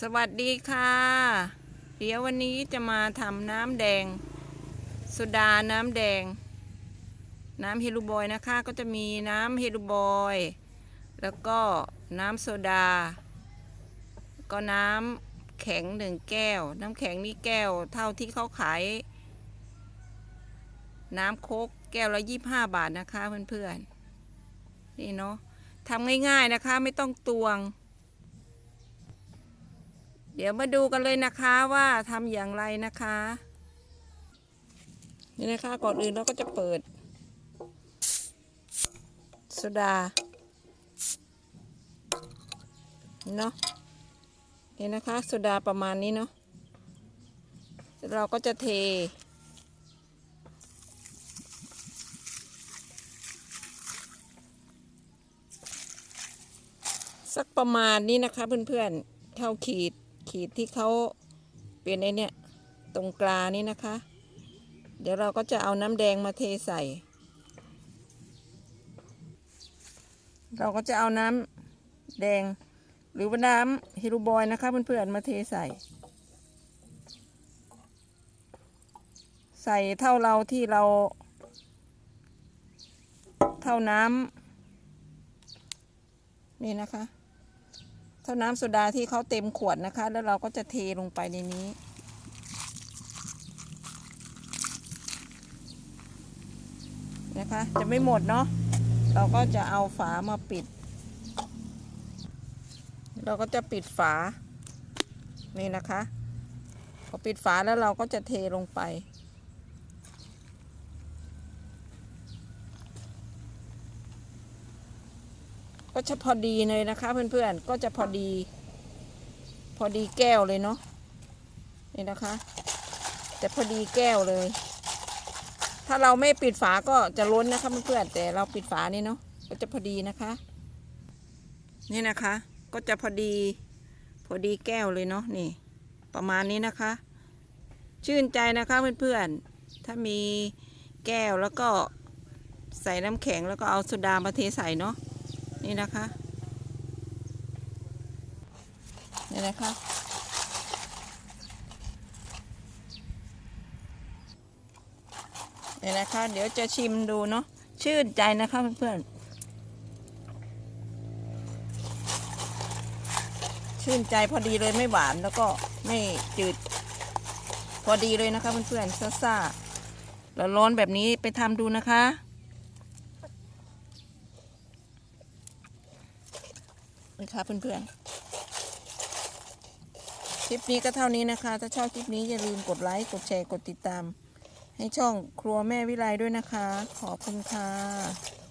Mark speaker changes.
Speaker 1: สวัสดีค่ะ เดี๋ยววันนี้จะมาทำน้ำแดงโซดาน้ำแดง น้ำเฮลูบอยนะคะก็จะมีน้ำเฮลูบอย แล้วก็น้ำโซดา ก็น้ำแข็งหนึ่งแก้ว น้ำแข็งนี่แก้วเท่าที่เขาขาย น้ำโคกแก้วละยี่ห้าบาทนะคะเพื่อนๆนี่เนาะทำง่ายๆนะคะไม่ต้องตวง เดี๋ยวมาดูกันเลยนะคะว่าทำอย่างไรนะคะ นี่นะคะก่อนอื่นเราก็จะเปิดโซดาเนาะนี่นะคะโซดาประมาณนี้เนาะเราก็จะเทสักประมาณนี้นะคะเพื่อนๆเท่าขีด ขีดที่เขาเป็นไอเนี่ยตรงกลานี้นะคะ เดี๋ยวเราก็จะเอาน้ำแดงมาเทใส่ เราก็จะเอาน้ำแดงหรือว่าน้ำฮิรูบอยนะคะเพื่อนๆมาเทใส่ ใส่เท่าเราที่เรา เท่าน้ำนี่นะคะ เท่าน้ำโซดาที่เขาเต็มขวดนะคะ แล้วเราก็จะเทลงไปในนี้ นะคะ จะไม่หมดเนาะเราก็จะเอาฝามาปิด เราก็จะปิดฝา นี่นะคะ พอปิดฝาแล้วเราก็จะเทลงไป ก็จะพอดีเลยนะคะเพื่อนๆ ก็จะพอดี พอดีแก้วเลยเนาะนี่นะคะจะพอดีแก้วเลย ถ้าเราไม่ปิดฝาก็จะล้นนะคะเพื่อนๆแต่เราปิดฝานี่เนาะก็จะพอดีนะคะ นี่นะคะ ก็จะพอดี พอดีแก้วเลยเนาะนี่ ประมาณนี้นะคะ ชื่นใจนะคะเพื่อนๆถ้ามีแก้วแล้วก็ใส่น้ำแข็งแล้วก็เอาโซดามาเทใส่เนาะ นี่นะคะ นี่นะคะ นี่นะคะ เดี๋ยวจะชิมดูเนาะ ชื่นใจนะคะเพื่อนๆ ชื่นใจพอดีเลยไม่หวานแล้วก็ไม่จืด พอดีเลยนะคะเพื่อนๆซ่าๆแล้วร้อนแบบนี้ไปทำดูนะคะ นะคะเพื่อนๆ คลิปนี้ก็เท่านี้นะคะ ถ้าชอบคลิปนี้อย่าลืมกดไลค์ กดแชร์ กดติดตาม ให้ช่องครัวแม่วิไลด้วยนะคะ ขอบคุณค่ะ